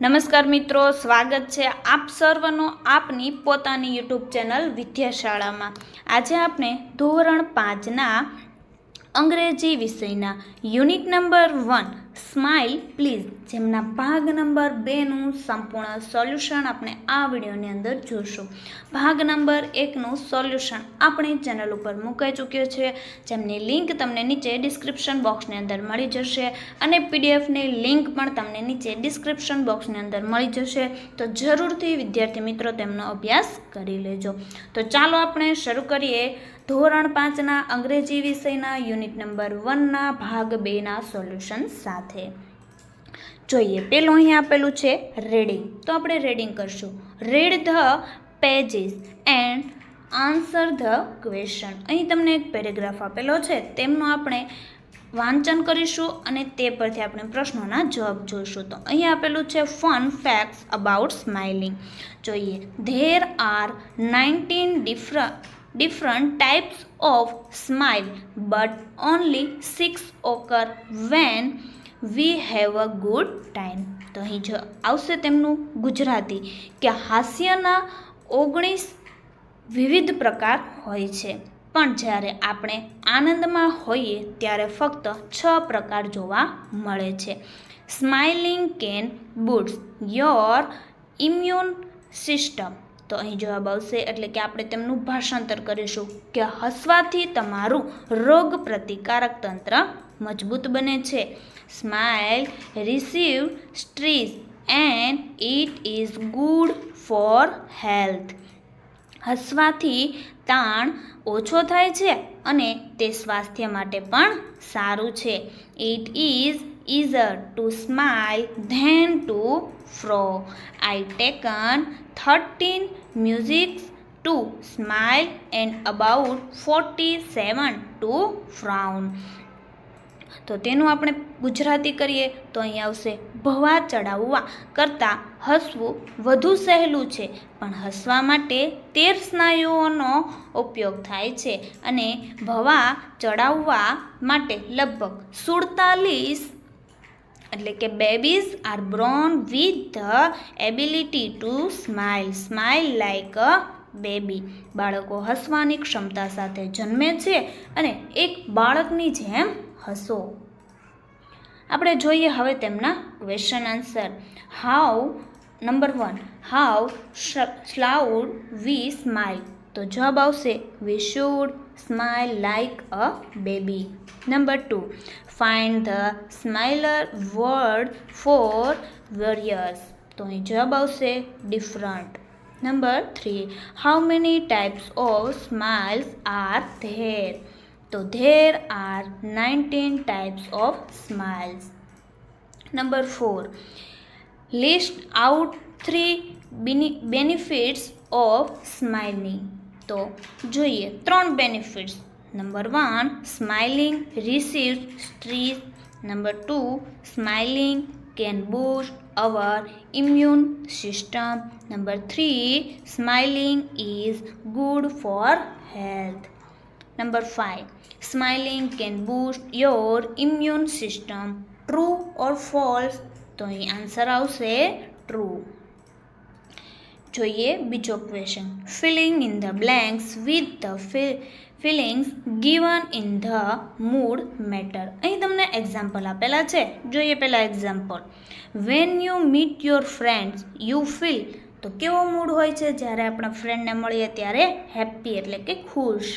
નમસ્કાર મિત્રો, સ્વાગત છે આપ સર્વનો આપની પોતાની યુટ્યુબ ચેનલ વિદ્યાશાળામાં. આજે આપણે ધોરણ પાંચના અંગ્રેજી વિષયના unit number one smile please જેમના ભાગ નંબર બેનું સંપૂર્ણ સોલ્યુશન આપણે આ વિડીયોની અંદર જોશું. ભાગ નંબર એકનું સોલ્યુશન આપણી ચેનલ ઉપર મુકાઈ ચૂક્યો છે, જેમની લિંક તમને નીચે ડિસ્ક્રિપ્શન બોક્સની અંદર મળી જશે અને પીડીએફની લિંક પણ તમને નીચે ડિસ્ક્રિપ્શન બોક્સની અંદર મળી જશે. તો જરૂરથી વિદ્યાર્થી મિત્રો, તેમનો અભ્યાસ કરી લેજો. તો ચાલો આપણે શરૂ કરીએ. ધોરણ પાંચના અંગ્રેજી વિષયના યુનિટ નંબર વનના ભાગ બેના સોલ્યુશન સાથે. જોઈએ, પેલું અહીં આપેલું છે રીડિંગ તો આપણે રીડિંગ કરશું. Read the pages and answer the question અહીં તમને એક પેરેગ્રાફ આપેલો છે. તેમનું આપણે વાંચન કરીશું અને તે પરથી આપણે પ્રશ્નોના જવાબ જોઈશું. તો અહીં આપેલું છે ફન ફેક્ટ્સ અબાઉટ સ્માઇલિંગ જોઈએ there are nineteen different different types of smile, but only six occur when we have a good time. તો અહીં જો આવશે તેમનું ગુજરાતી, કે હાસ્યના ઓગણીસ વિવિધ પ્રકાર હોય છે. પણ જ્યારે આપણે આનંદમાં હોઈએ, ત્યારે ફક્ત છ પ્રકાર જોવા મળે છે. Smiling can બુટ્સ your immune system તો અહીં જવાબ આવશે એટલે કે આપણે તેમનું ભાષાંતર કરીશું કે હસવાથી તમારું રોગ પ્રતિકારક તંત્ર મજબૂત બને છે. Smile relieves stress and it is good for health હસવાથી તાણ ઓછો થાય છે અને તે સ્વાસ્થ્ય માટે પણ સારું છે. It is easier to smile than to frown I I taken 13 musics to smile and about 47 to frown. તો તેનું આપણે ગુજરાતી કરીએ તો અહીં આવશે, ભવા ચડાવવા કરતાં હસવું વધુ સહેલું છે, પણ હસવા માટે તેર સ્નાયુઓનો ઉપયોગ થાય છે અને ભવા ચડાવવા માટે લગભગ સુડતાલીસ એટલે કે babies are born with the ability to smile smile like a baby બાળકો હસવાની ક્ષમતા સાથે જન્મે છે અને એક બાળકની જેમ હસો. આપણે જોઈએ હવે તેમના question answer how number one how should we smile તો જવાબ આવશે we should smile like a baby number two find the similar word for various તો અહીં જવાબ આવશે different number three how many types of smiles are there તો there are nineteen types of smiles number four list out three benefits of smiling તો જોઈએ ત્રણ benefits number one smiling relieves stress number two smiling can boost our immune system number three smiling is good for health number five smiling can boost your immune system true or false તો અહીં answer આવશે true જોઈએ બીજો question filling in the blanks with the feelings given in the mood meter અહીં તમને example આપેલા છે. જોઈએ પહેલાં example when you meet your friends you feel તો કેવો મૂડ હોય છે? જ્યારે આપણા ફ્રેન્ડને મળીએ ત્યારે હેપી એટલે કે ખુશ.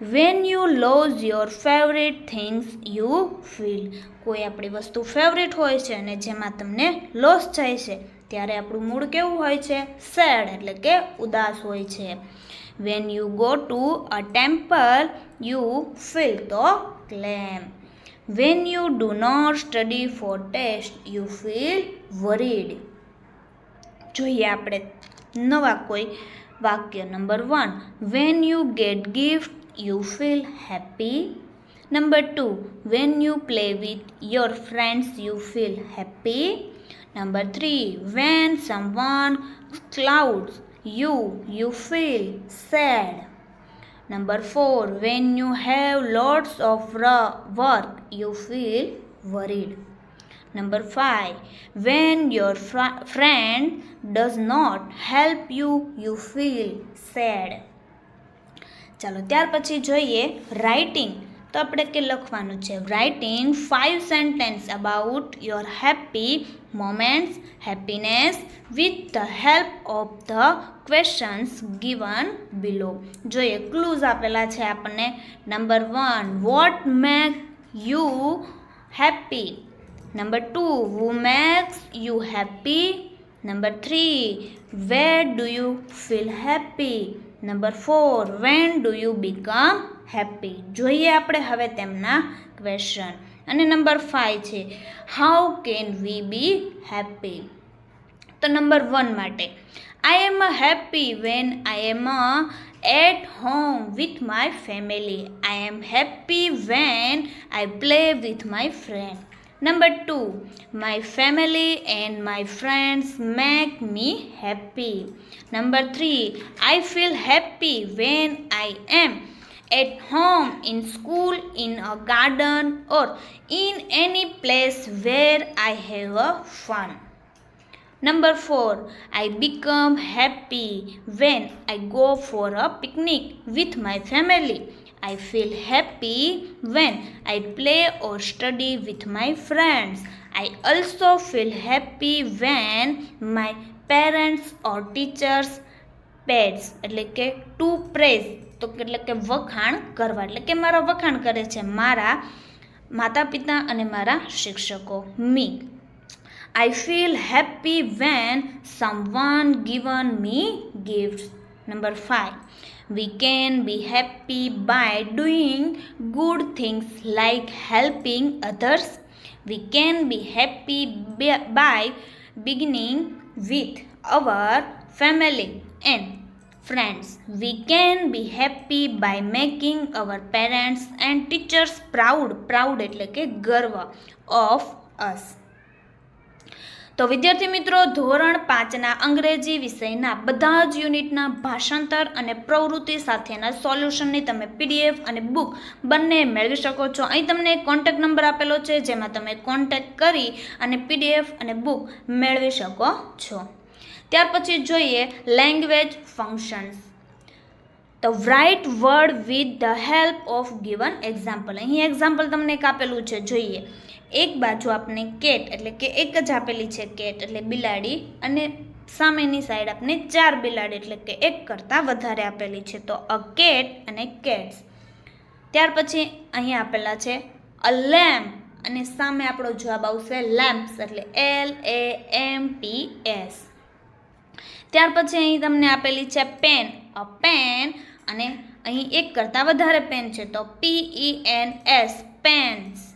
When you lose your favourite things you feel કોઈ આપણી વસ્તુ ફેવરેટ હોય છે અને જેમાં તમને લોસ જાય છે, ત્યારે આપણું મૂડ કેવું હોય છે? સેડ એટલે કે ઉદાસ હોય છે. When you go to a temple you feel તો calm when you do not study for test you feel worried જોઈએ આપણે નવા કોઈ વાક્ય number one when you get gift you feel happy number two when you play with your friends you feel happy number three when someone scolds you you feel sad number 4 when you have lots of work you feel worried number five when your friend does not help you you feel sad ચાલો ત્યાર પછી જોઈએ writing તો આપણે કે લખવાનું છે? Writing five sentences about your happy moments happiness with the help of the questions given below જોઈએ ક્લૂઝ આપેલા છે આપણને. Number one what make you happy number two who makes you happy number three where do you feel happy number four when do you become happy જોઈએ આપણે હવે તેમના question અને number five છે how can we be happy તો number one માટે I am happy when I am at home with my family I am happy when I play with my friend number two my family and my friends make me happy number three I feel happy when I am at home, in school, in a garden, or in any place where I have a fun. Number four, I become happy when I go for a picnic with my family. I feel happy when I play or study with my friends. I also feel happy when my parents or teachers pets એટલે કે two praise તો એટલે કે વખાણ કરવા, એટલે કે મારા વખાણ કરે છે મારા માતા પિતા અને મારા શિક્ષકો. Me I feel happy when someone given me gift number five we can be happy by doing good things like helping others we can be happy by beginning with our family and friends, we can be happy by making our parents and teachers proud proud એટલે કે ગર્વ of us તો વિદ્યાર્થી મિત્રો, ધોરણ પાંચના અંગ્રેજી વિષયના બધા જ યુનિટના ભાષાંતર અને પ્રવૃત્તિ સાથેના સોલ્યુશનની તમે પીડીએફ અને બુક બંને મેળવી શકો છો. અહીં તમને કોન્ટેક નંબર આપેલો છે, જેમાં તમે કોન્ટેક કરી અને પીડીએફ અને બુક મેળવી શકો છો. ત્યાર પછી જોઈએ લેંગ્વેજ ફંક્શન્સ તો write word with the help of given example અહીં એક્ઝામ્પલ તમને એક આપેલું છે, જોઈએ. એક બાજુ આપણે કેટ, એટલે કે એક જ આપેલી છે કેટ, એટલે બિલાડી, અને સામેની સાઈડ આપણે ચાર બિલાડી, એટલે કે એક કરતાં વધારે આપેલી છે. તો અ કેટ અને કેટ્સ ત્યાર પછી અહીં આપેલા છે અ લેમ્પ અને સામે આપણો જવાબ આવશે લેમ્પ્સ એટલે L A M P S ત્યાર પછી અહીં તમને આપેલી છે પેન. અ પેન અને અહીં એક કરતાં વધારે પેન છે તો P E N S pens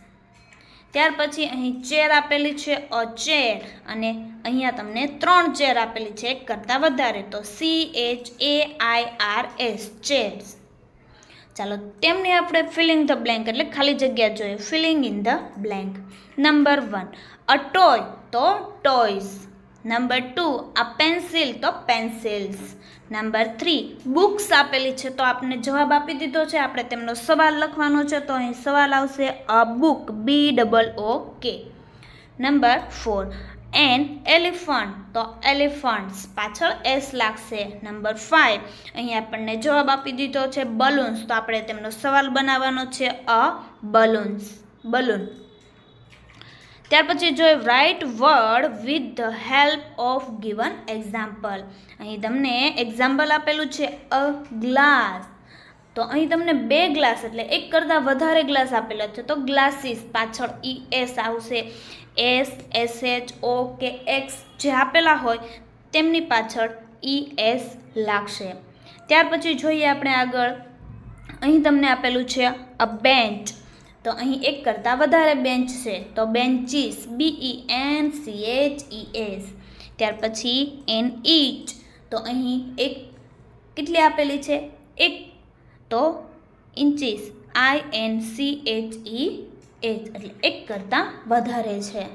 ત્યાર પછી અહીં ચેર આપેલી છે, અ ચેર. અને અહીંયા તમને ત્રણ ચેર આપેલી છે, એક કરતાં વધારે તો C H A I R S chairs ચાલો તેમની આપણે ફિલિંગ ધ બ્લેન્ક એટલે ખાલી જગ્યા જોઈએ. Filling in the blank number one a toy તો ટોયઝ નંબર ટુ આ પેન્સિલ તો પેન્સિલ્સ નંબર થ્રી બુક્સ આપેલી છે તો આપણે જવાબ આપી દીધો છે. આપણે તેમનો સવાલ લખવાનો છે તો અહીં સવાલ આવશે a book B double O K number four an elephant તો એલિફન્ટ્સ પાછળ એસ લાગશે. નંબર ફાઇવ અહીં આપણને જવાબ આપી દીધો છે બલૂન્સ તો આપણે તેમનો સવાલ બનાવવાનો છે અ બલૂન્સ બલૂન ત્યાર પછી જોઈએ write word with the help of given example અહીં તમને એક્ઝામ્પલ આપેલું છે અ ગ્લાસ તો અહીં તમને બે ગ્લાસ એટલે એક કરતાં વધારે ગ્લાસ આપેલા છે. તો ગ્લાસીસ પાછળ ઈ એસ આવશે. S S H O K X J આપેલા હોય તેમની પાછળ ઈ એસ લાગશે. ત્યાર પછી જોઈએ આપણે આગળ. અહીં તમને આપેલું છે અ બેન્ચ તો અહીં એક કરતાં વધારે બેન્ચ છે. તો benches B E N C H E S ત્યાર પછી એન ઈચ તો અહીં એક કેટલી આપેલી છે? એક. તો inches I N C H E H એટલે એક કરતાં વધારે છે.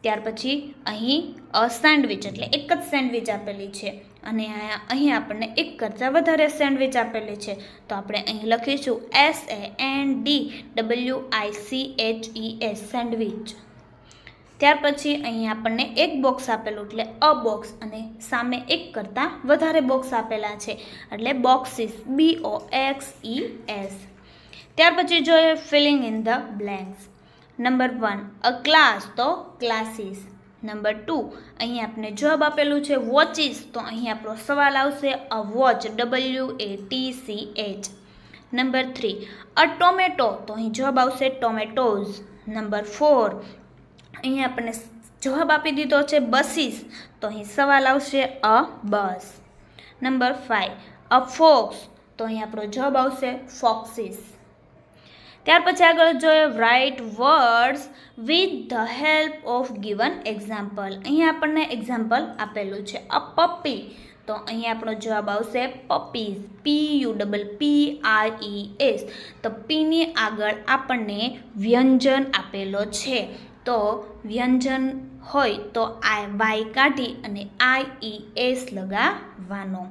ત્યાર પછી અહીં અ સેન્ડવિચ, એટલે એક જ સેન્ડવિચ આપેલી છે. અને અહીં આપણને એક કરતાં વધારે સેન્ડવિચ આપેલી છે. તો આપણે અહીં લખીશું S A N D W I C H E S sandwich. ત્યાર પછી અહીં આપણને એક બોક્સ આપેલું એટલે અ બોક્સ અને સામે એક કરતાં વધારે બોક્સ આપેલા છે. એટલે boxes B O X E S ત્યાર પછી જોઈએ filling in the blanks number one a class તો ક્લાસીસ નંબર ટુ. અહીં આપણે જવાબ આપેલું છે વોચિસ તો અહીં આપણો સવાલ આવશે a watch W A T C H number three a tomato તો અહીં જવાબ આવશે ટોમેટોઝ નંબર ફોર, અહીં આપણને જવાબ આપી દીધો છે બસીસ તો અહીં સવાલ આવશે a bus number five a fox તો અહીં આપણો જવાબ આવશે ફોક્સિસ ત્યાર પછી આગળ જોઈએ write words with the help of given example અહીં આપણને એક્ઝામ્પલ આપેલું છે. અ પપ્પી તો અહીં આપણો જવાબ આવશે puppies P U double P R E S તો પીની આગળ આપણને વ્યંજન આપેલો છે. તો વ્યંજન હોય તો આ વાય કાઢી અને આઈ ઈ એસ લગાવવાનો.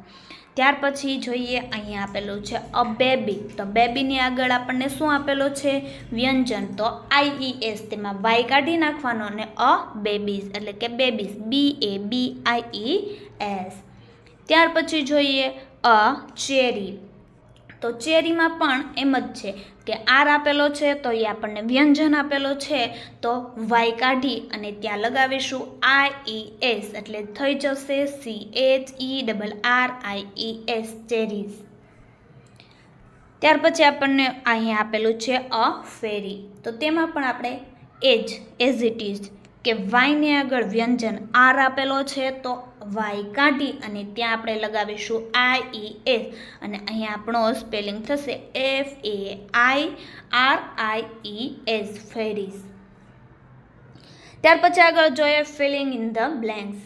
ત્યાર પછી જોઈએ અહીંયા આપેલું છે અ બેબી તો બેબીની આગળ આપણને શું આપેલું છે? વ્યંજન. તો આઈઈએસ તેમાં વાય કાઢી નાખવાનો અને અ બેબીઝ. એટલે કે babies. B A B I S. ત્યાર પછી જોઈએ અ ચેરી. તો ચેરીમાં પણ એમ જ છે કે આર આપેલો છે, તો એ આપણને વ્યંજન આપેલો છે, તો વાય કાઢી અને ત્યાં લગાવીશું આઈ ઈ એસ, એટલે થઈ જશે C H E double R I S cherries ત્યાર પછી આપણને અહીંયા આપેલું છે અ ફેરી. તો તેમાં પણ આપણે એજ એઝ ઇટ ઇઝ કે વાયને આગળ વ્યંજન આર આપેલો છે, તો વાય કાઢી અને ત્યાં આપણે લગાવીશું આઈ ઈ એસ અને અહીંયા આપણો સ્પેલિંગ થશે F A I R I E S fairies ત્યાર પછી આગળ જોઈએ filling in the blanks.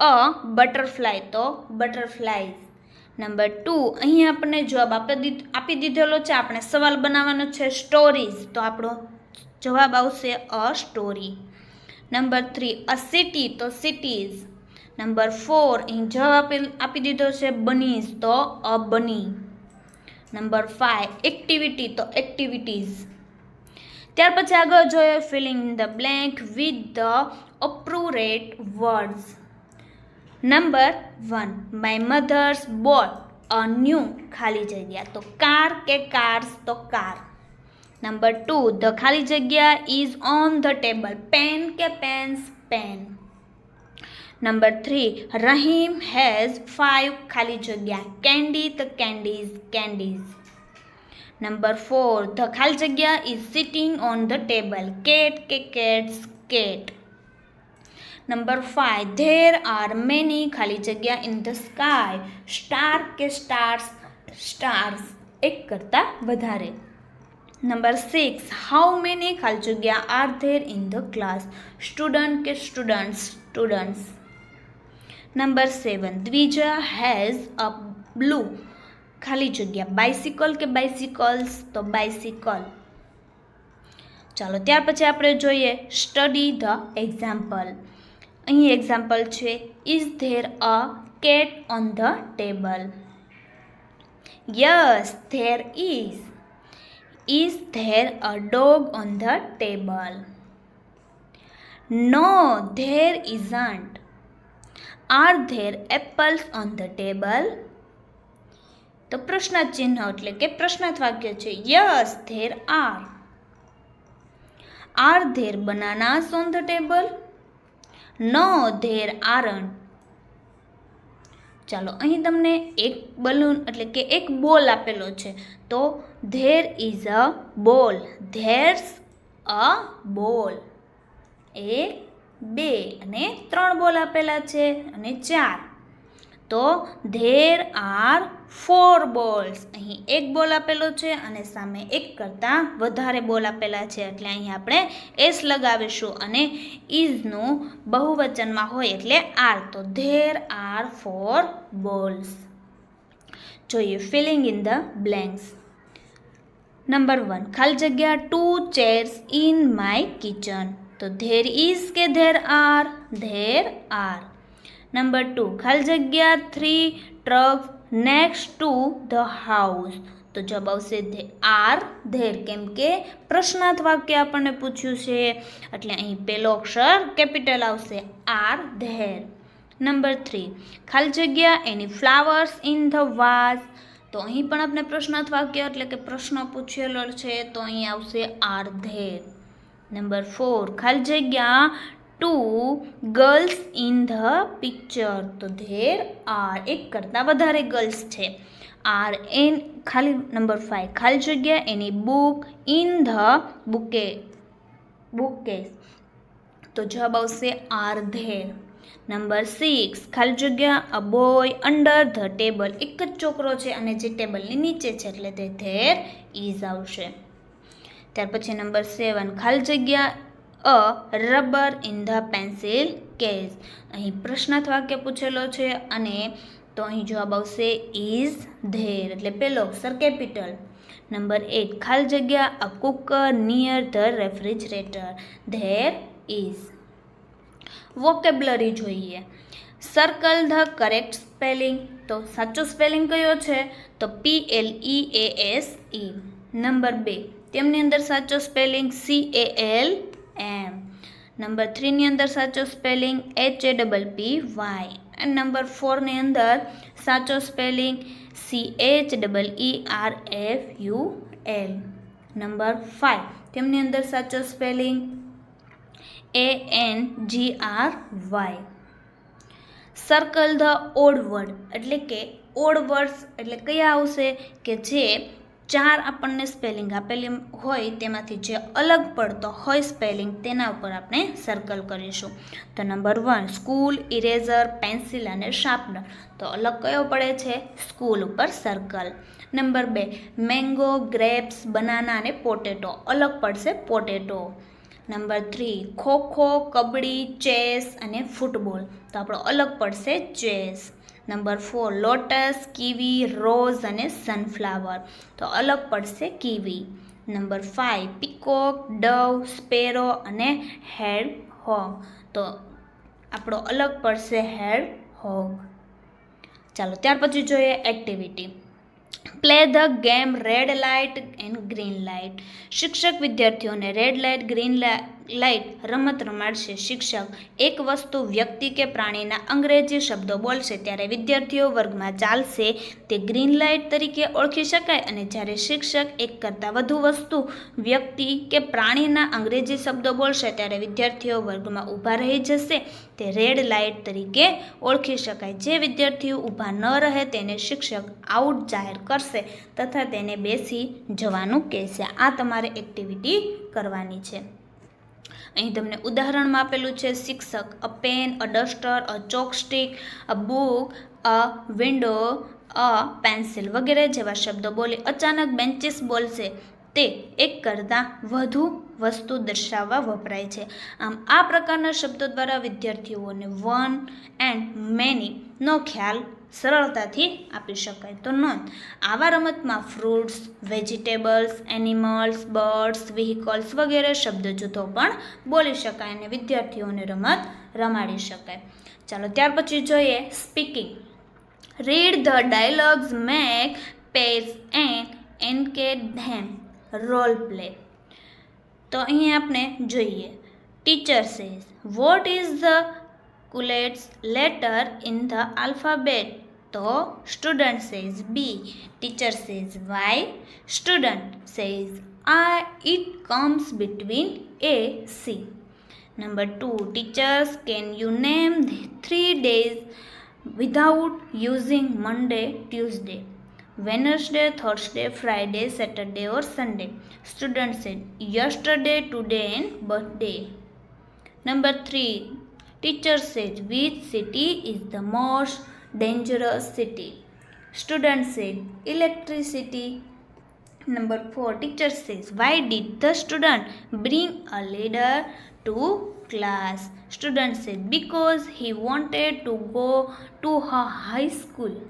A butterfly તો બટરફ્લાઈઝ નંબર ટુ અહીં આપણને જવાબ આપી આપી દીધેલો છે. આપણે સવાલ બનાવવાનો છે સ્ટોરીઝ. તો આપણો જવાબ આવશે a story. Number three, a city તો સિટીઝ. નંબર ફોર અહીં જવાબ આપી આપી દીધો છે બનીઝ તો a bunny number five activity તો એક્ટિવિટીઝ ત્યાર પછી આગળ જોઈએ filling in the blank with the appropriate words number one my mother's bought a new ખાલી જગ્યા તો કાર કે કાર્સ તો કાર નંબર ટુ ધ ખાલી જગ્યા is on the table pen કે pens pen number three Rahim has five ખાલી જગ્યા candy the candies candies number four the ખાલી જગ્યા is sitting on the table cat કે cats cat number five there are many ખાલી જગ્યા in the sky star કે stars stars એક કરતાં વધારે નંબર સિક્સ હાઉ મેની ખાલી જગ્યા are there in the class student કે students students number seven Dwija has a blue ખાલી જગ્યા બાઇસિકલ કે બાઇસિકલ્સ તો બાઇસિકલ ચાલો ત્યાર પછી આપણે જોઈએ સ્ટડી ધ એક્ઝામ્પલ અહીં એક્ઝામ્પલ છે is there a cat on the table yes there is is there a dog on the table no there isn't are there apples on the table તો પ્રશ્ન ચિહ્ન એટલે કે પ્રશ્નાર્થ વાક્ય છે. Yes there are are there bananas on the table no there aren't ચાલો, અહીં તમને એક બલૂન એટલે કે એક બોલ આપેલો છે. તો there is a ball there's a બોલ એક બે અને ત્રણ બોલ આપેલા છે અને ચાર. તો ધેર આર ફોર બોલ્સ. અહીં એક બોલ આપેલો છે અને સામે એક કરતાં વધારે બોલ આપેલા છે. એટલે અહીં આપણે એસ લગાવીશું અને ઇઝનું બહુવચનમાં હોય એટલે આર. તો ધેર આર ફોર બોલ્સ. જોઈએ, filling in the blanks. Number one, ખાલી જગ્યા two chairs in my kitchen. તો ધેર ઇઝ કે there are there are number two ખાલી જગ્યા three truck next to the house તો જવાબ આવશે આર ધેર કેમ કે પ્રશ્નાર્થ વાક્ય આપણને પૂછ્યું છે એટલે અહીં પહેલો અક્ષર કેપિટલ આવશે આર ધેર નંબર થ્રી ખાલી જગ્યા any flowers in the vase તો અહીં પણ આપણે પ્રશ્નાર્થ વાક્ય એટલે કે પ્રશ્ન પૂછેલો છે તો અહીં આવશે આર ધેર નંબર ફોર ખાલી જગ્યા two girls in the picture તો ધેર આર એક કરતાં વધારે ગર્લ્સ છે. આર એન ખાલી નંબર ફાઇવ ખાલી જગ્યા any book in the book bookcase તો જવાબ આવશે આર ધેર નંબર સિક્સ ખાલી જગ્યા a boy under the table એક જ છોકરો છે અને જે ટેબલની નીચે છે એટલે તે ધેર ઇઝ આવશે. ત્યાર પછી નંબર સેવન, ખાલી જગ્યા a, rubber in the pencil case. અહીં પ્રશ્નાર્થ વાક્ય પૂછેલો છે અને તો અહીં જવાબ આવશે ઇઝ ધેર. એટલે પેલો અક્ષર કેપિટલ. નંબર એટ, ખાલી જગ્યા a cooker near the refrigerator. There is vocabulary જોઈએ. Circle the correct spelling. તો સાચો સ્પેલિંગ કયો છે? તો P L E A S E number બે તેમની અંદર સાચો spelling C A L M. Number થ્રીની અંદર સાચો spelling H A double P Y and number ફોરની અંદર સાચો spelling C H double E R F U L number five તેમની અંદર સાચો spelling A N G R Y circle the odd word એટલે કે odd words એટલે કયા આવશે? કે જે ચાર આપણને સ્પેલિંગ આપેલી હોય તેમાંથી જે અલગ પડતો હોય સ્પેલિંગ તેના ઉપર આપણે સર્કલ કરીશું. તો number one school eraser pencil અને શાર્પનર તો અલગ કયો પડે છે? સ્કૂલ ઉપર સર્કલ નંબર બે મેંગો ગ્રેપ્સ બનાના અને પોટેટો અલગ પડશે potato number three kho kho kabaddi chess અને ફૂટબોલ તો આપણો અલગ પડશે chess number four, lotus, kiwi, rose અને સનફ્લાવર. તો અલગ પડશે kiwi. Number five peacock, dove, sparrow અને હેડ હોગ. તો આપણો અલગ પડશે હેડ હોગ. ચાલો, ત્યાર પછી જોઈએ activity play the game red light and green light શિક્ષક વિદ્યાર્થીઓને રેડ લાઇટ ગ્રીન લાઇટ રમત રમાડશે શિક્ષક. એક વસ્તુ વ્યક્તિ કે પ્રાણીના અંગ્રેજી શબ્દો બોલશે ત્યારે વિદ્યાર્થીઓ વર્ગમાં ચાલશે. તે ગ્રીન લાઇટ તરીકે ઓળખી શકાય અને જ્યારે શિક્ષક એક કરતાં વધુ વસ્તુ વ્યક્તિ કે પ્રાણીના અંગ્રેજી શબ્દો બોલશે ત્યારે વિદ્યાર્થીઓ વર્ગમાં ઊભા રહી જશે. તે રેડ લાઇટ તરીકે ઓળખી શકાય. જે વિદ્યાર્થીઓ ઊભા ન રહે તેને શિક્ષક આઉટ જાહેર કરશે તથા તેને બેસી જવાનું કહેશે. આ તમારે એક્ટિવિટી કરવાની છે. અહીં તમને ઉદાહરણમાં આપેલું છે, શિક્ષક a pen a duster a chalk stick a book a window a pencil વગેરે જેવા શબ્દો બોલી અચાનક બેન્ચીસ બોલશે. તે એક કરતાં વધુ વસ્તુ દર્શાવવા વપરાય છે. આમ, આ પ્રકારના શબ્દો દ્વારા વિદ્યાર્થીઓને વન એન્ડ મેનીનો ખ્યાલ સરળતાથી આપી શકાય તો નોંધ. આવા રમતમાં fruits, vegetables, animals, birds, vehicles વગેરે શબ્દ જૂથો પણ બોલી શકાય અને વિદ્યાર્થીઓને રમત રમાડી શકાય. ચાલો, ત્યાર પછી જોઈએ speaking. Read the dialogues make pairs and enact them role play તો અહીં આપણે જોઈએ teacher says what is the કુલેટ્સ letter in the alphabet તો student says B teacher says why student says ah it comes between A C number two teachers can you name three days without using Monday, Tuesday, Wednesday, Thursday, Friday, Saturday, or Sunday. Student said yesterday, today, and birthday. Number three, teacher said which city is the most dangerous city? Student said electricity. Number four, teacher says why did the student bring a leader to class? Student said because he wanted to go to her high school.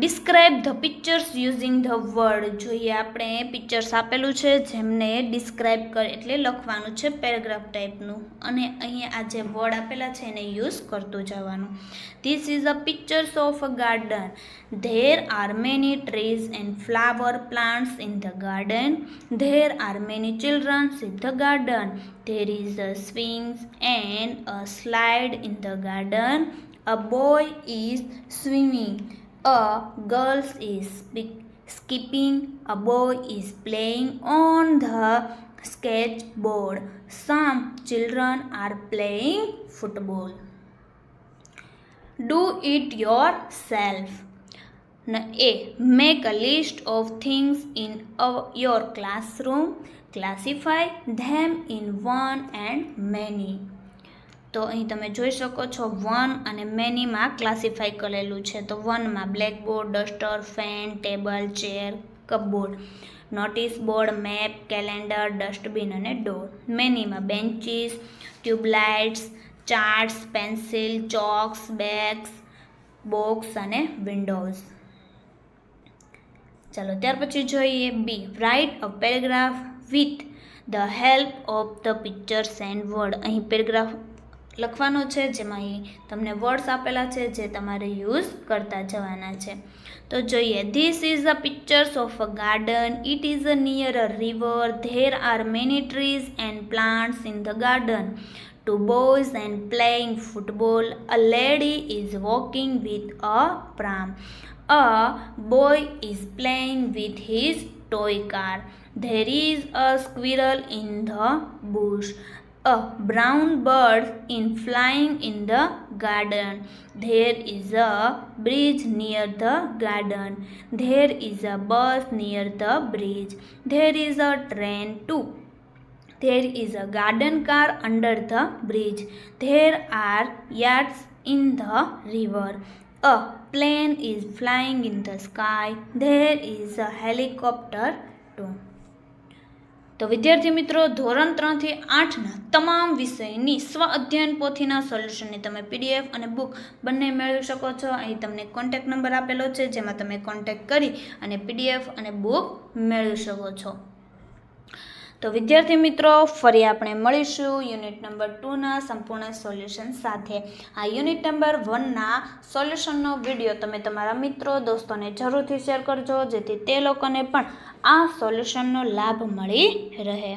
Describe the pictures using the word જોઈએ આપણે pictures આપેલું છે, જેમને describe કરે, એટલે લખવાનું છે paragraph ટાઈપનું અને અહીંયા આ જે વર્ડ આપેલા છે, એને યુઝ કરતું જવાનું. This is a pictures of a garden there are many trees and flower plants in the garden there are many childrens in the garden there is a swings and a slide in the garden a boy is swimming A girl is skipping. A boy is playing on the sketchboard. Some children are playing football. Do it yourself. A. Make a list of things in our, your classroom. Classify them in one and many. તો અહીં તમે જોઈ શકો છો one અને મેનીમાં classify કરેલું છે. તો વનમાં blackboard, duster, fan, table, chair, cupboard, notice board, map, calendar, dustbin અને door. મેનીમાં benches, tubelights, charts, pencil, chalks, bags, box અને વિન્ડોઝ. ચાલો, ત્યાર પછી જોઈએ B. Write a paragraph with the help of the pictures and word. અહીં paragraph લખવાનો છે જેમાં અહીં તમને વર્ડ્સ આપેલા છે જે તમારે યુઝ કરતા જવાના છે તો જોઈએ this is a pictures of a garden it is a near a river there are many trees and plants in the garden two boys and playing football. A lady is walking with a pram. A boy is playing with his toy car. There is a squirrel in the bush. A brown bird in flying in the garden. There is a bridge near the garden. There is a bus near the bridge. There is a train too. There is a garden car under the bridge. There are yachts in the river. A plane is flying in the sky. There is a helicopter too. તો વિદ્યાર્થી મિત્રો, ધોરણ ત્રણથી આઠના તમામ વિષયની સ્વ અધ્યયન પોથીના સોલ્યુશનની તમે પીડીએફ અને બુક બંને મેળવી શકો છો. અહીં તમને કોન્ટેક નંબર આપેલો છે, જેમાં તમે કોન્ટેક્ટ કરી અને પીડીએફ અને બુક મેળવી શકો છો. તો વિદ્યાર્થી મિત્રો, ફરી આપણે મળીશું યુનિટ નંબર ટુના સંપૂર્ણ સોલ્યુશન સાથે. આ યુનિટ નંબર વનના સોલ્યુશનનો વીડિયો તમે તમારા મિત્રો, દોસ્તોને જરૂરથી શેર કરજો, જેથી તે લોકોને પણ આ સોલ્યુશનનો લાભ મળી રહે.